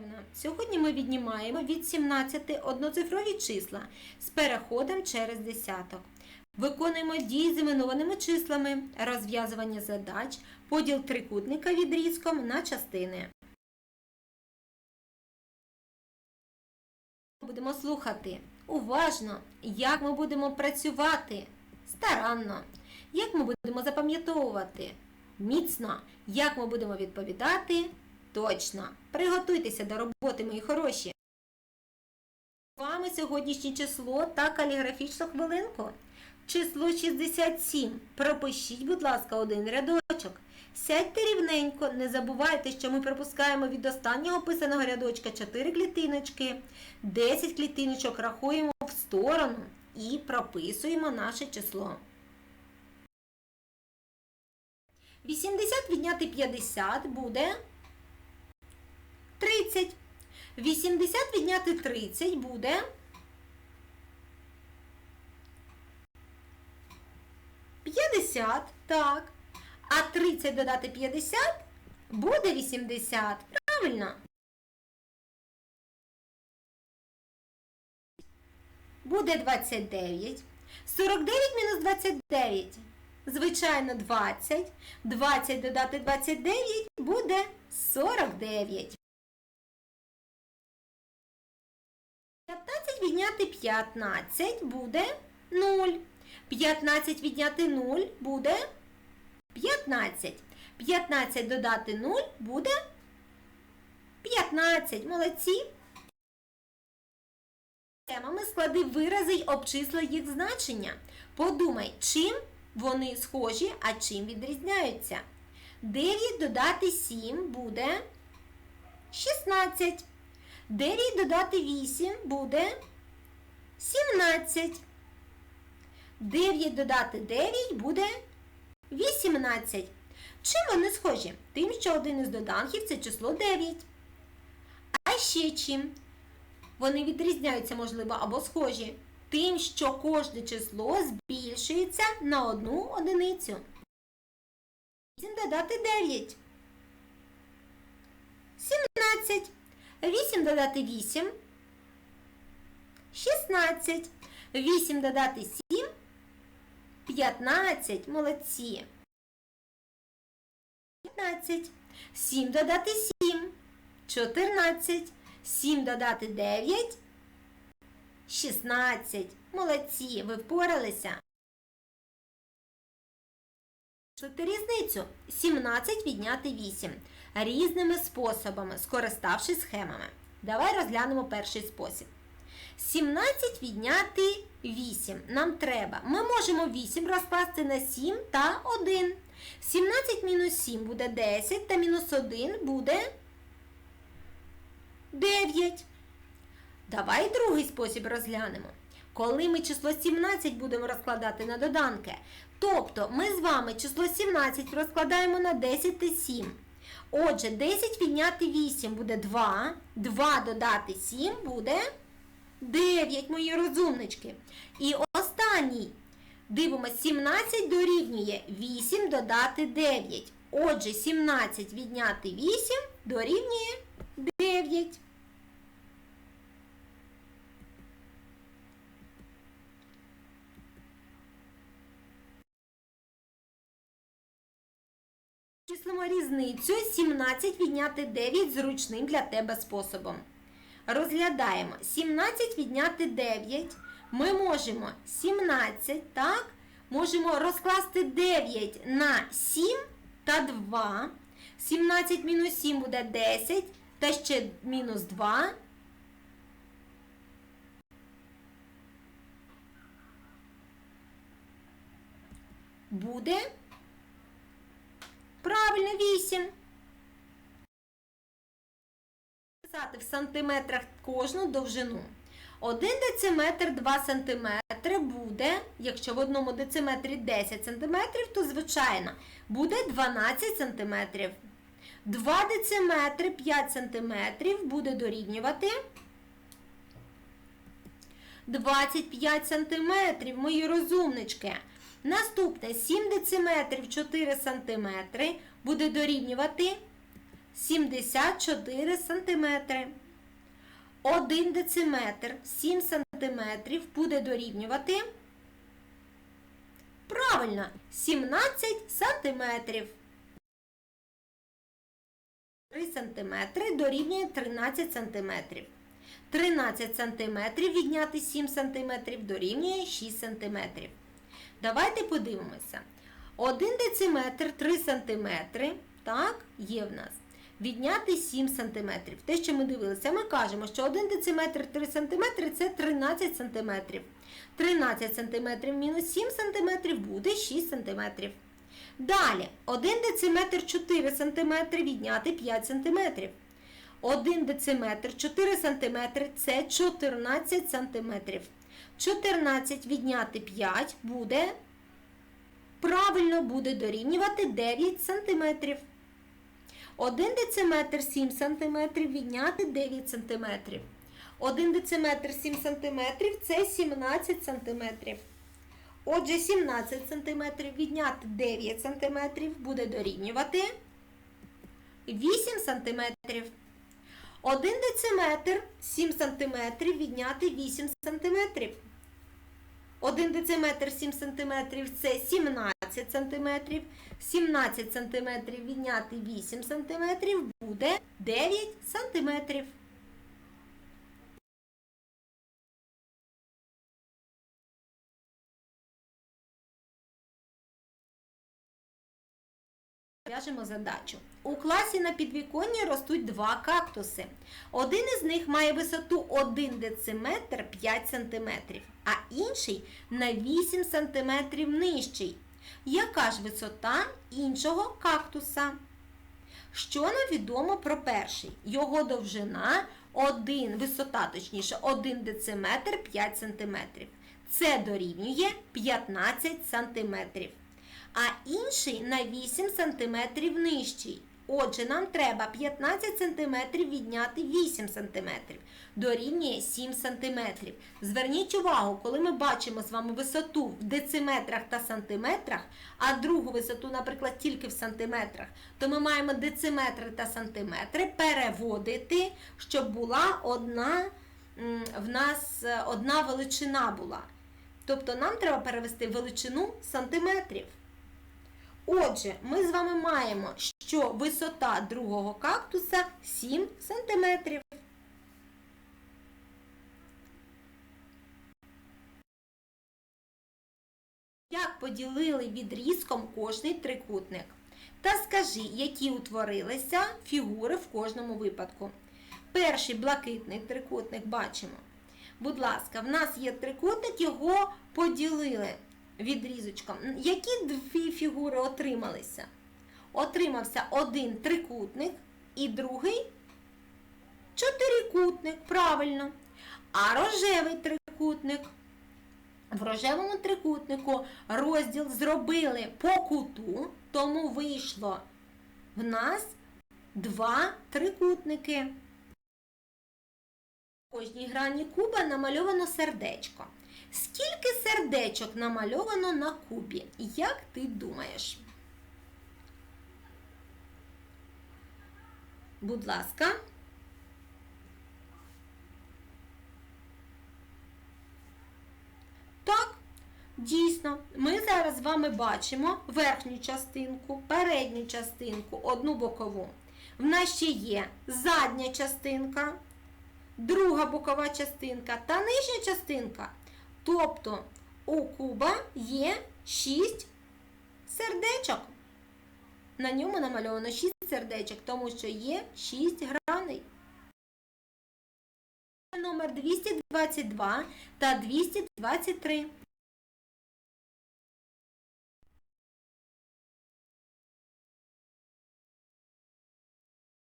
Миколаївна, сьогодні ми віднімаємо від 17 одноцифрові числа з переходом через десяток. Виконуємо дії з іменованими числами, розв'язування задач, поділ трикутника відрізком на частини. Будемо слухати. Уважно, як ми будемо працювати? Старанно, як ми будемо запам'ятовувати? Міцно, як ми будемо відповідати точно. Приготуйтеся до роботи, мої хороші. З вами сьогоднішнє число та каліграфічну хвилинку. Число 67. Пропишіть, будь ласка, один рядочок. Сядьте рівненько, не забувайте, що ми пропускаємо від останнього писаного рядочка 4 клітиночки, 10 клітиночок рахуємо в сторону і прописуємо наше число. 80 відняти 50 буде 30. 80 відняти 30 буде 50. Так. А 30 додати 50 буде 80. Правильно? Буде 29. 49 мінус 29. Звичайно, 20. 20 додати 29 буде 49. 15 відняти 15 буде 0. 15 відняти 0 буде 15. 15 додати 0 буде 15. Молодці. Темами склади вирази й обчисли їх значення. Подумай, чим вони схожі, а чим відрізняються. 9 додати 7 буде 16. 9 додати 8 буде 17. 9 додати 9 буде 18. Чим вони схожі? Тим, що один із доданків це число 9. А ще чим? Вони відрізняються, можливо, або схожі. Тим, що кожне число збільшується на одну одиницю. 8 додати 9. 17. 8 додати 8. 16. 8 додати 7. 15. Молодці. 15. 7 додати 7. 14. 7 додати 9. 16. Молодці. Ви впоралися. Шити різницю 17 відняти 8 різними способами, скориставшись схемами. Давай розглянемо перший спосіб. 17 відняти 8 нам треба. Ми можемо 8 розкласти на 7 та 1. 17 мінус 7 буде 10 та мінус 1 буде 9. Давай другий спосіб розглянемо. Коли ми число 17 будемо розкладати на доданки, тобто ми з вами число 17 розкладаємо на 10 та 7. Отже, 10 відняти 8 буде 2, 2 додати 7 буде 9, мої розумнички. І останній. Дивимося, 17 дорівнює 8 додати 9. Отже, 17 відняти 8 дорівнює 9. Числимо різницю 17 відняти 9 зручним для тебе способом. Розглядаємо 17 відняти 9. Ми можемо 17, так? Можемо розкласти 9 на 7 та 2. 17 мінус 7 буде 10, та ще мінус 2. Буде Правильно, 8. Писати в сантиметрах кожну довжину. 1 дециметр 2 сантиметри буде, якщо в одному дециметрі 10 сантиметрів, то, звичайно, буде 12 сантиметрів. 2 дециметри 5 сантиметрів буде дорівнювати 25 сантиметрів, мої розумнички. Наступне 7 дециметрів 4 сантиметри буде дорівнювати 74 см. 1 дециметр 7 см буде дорівнювати. Правильно, 17 сантиметрів. 3 см дорівнює 13 см. 13 см відняти 7 см дорівнює 6 см. Давайте подивимося. 1 дециметр 3 см. Так, є в нас. Відняти 7 см. Те, що ми дивилися, ми кажемо, що 1 дециметр 3 см це 13 см. 13 см мінус 7 см буде 6 см. Далі, 1 дециметр 4 см відняти 5 см. 1 дециметр 4 см це 14 см. 14 відняти 5 буде, правильно буде дорівнювати 9 см. 1 дециметр 7 см відняти 9 см. 1 дециметр 7 см це 17 см. Отже, 17 см відняти 9 см буде дорівнювати 8 см. 1 дециметр 7 см відняти 8 см. 1 дециметр 7 см це 17 см. 17 см відняти 8 см буде 9 см. В'яжемо задачу. У класі на підвіконні ростуть два кактуси. Один із них має висоту 1 дециметр 5 см, а інший на 8 см нижчий. Яка ж висота іншого кактуса? Що нам відомо про перший? Його довжина 1, висота, точніше, 1 дециметр 5 см. Це дорівнює 15 см а інший на 8 см нижчий. Отже, нам треба 15 см відняти 8 см. Дорівнює 7 см. Зверніть увагу, коли ми бачимо з вами висоту в дециметрах та сантиметрах, а другу висоту, наприклад, тільки в сантиметрах, то ми маємо дециметри та сантиметри переводити, щоб була одна в нас е, одна величина була. Тобто нам треба перевести величину сантиметрів. Отже, ми з вами маємо, що висота другого кактуса 7 см. Як поділили відрізком кожний трикутник? Та скажи, які утворилися фігури в кожному випадку. Перший блакитний трикутник бачимо. Будь ласка, в нас є трикутник, його поділили відрізочком. Які дві фігури отрималися? Отримався один трикутник і другий чотирикутник, правильно. А рожевий трикутник. В рожевому трикутнику розділ зробили по куту, тому вийшло в нас два трикутники. В кожній грані куба намальовано сердечко. Скільки сердечок намальовано на кубі? Як ти думаєш? Будь ласка. Так, дійсно, ми зараз з вами бачимо верхню частинку, передню частинку, одну бокову. В нас ще є задня частинка, друга бокова частинка та нижня частинка. Тобто у куба є 6 сердечок. На ньому намальовано 6 сердечок, тому що є 6 граней. Номер 222 та 223.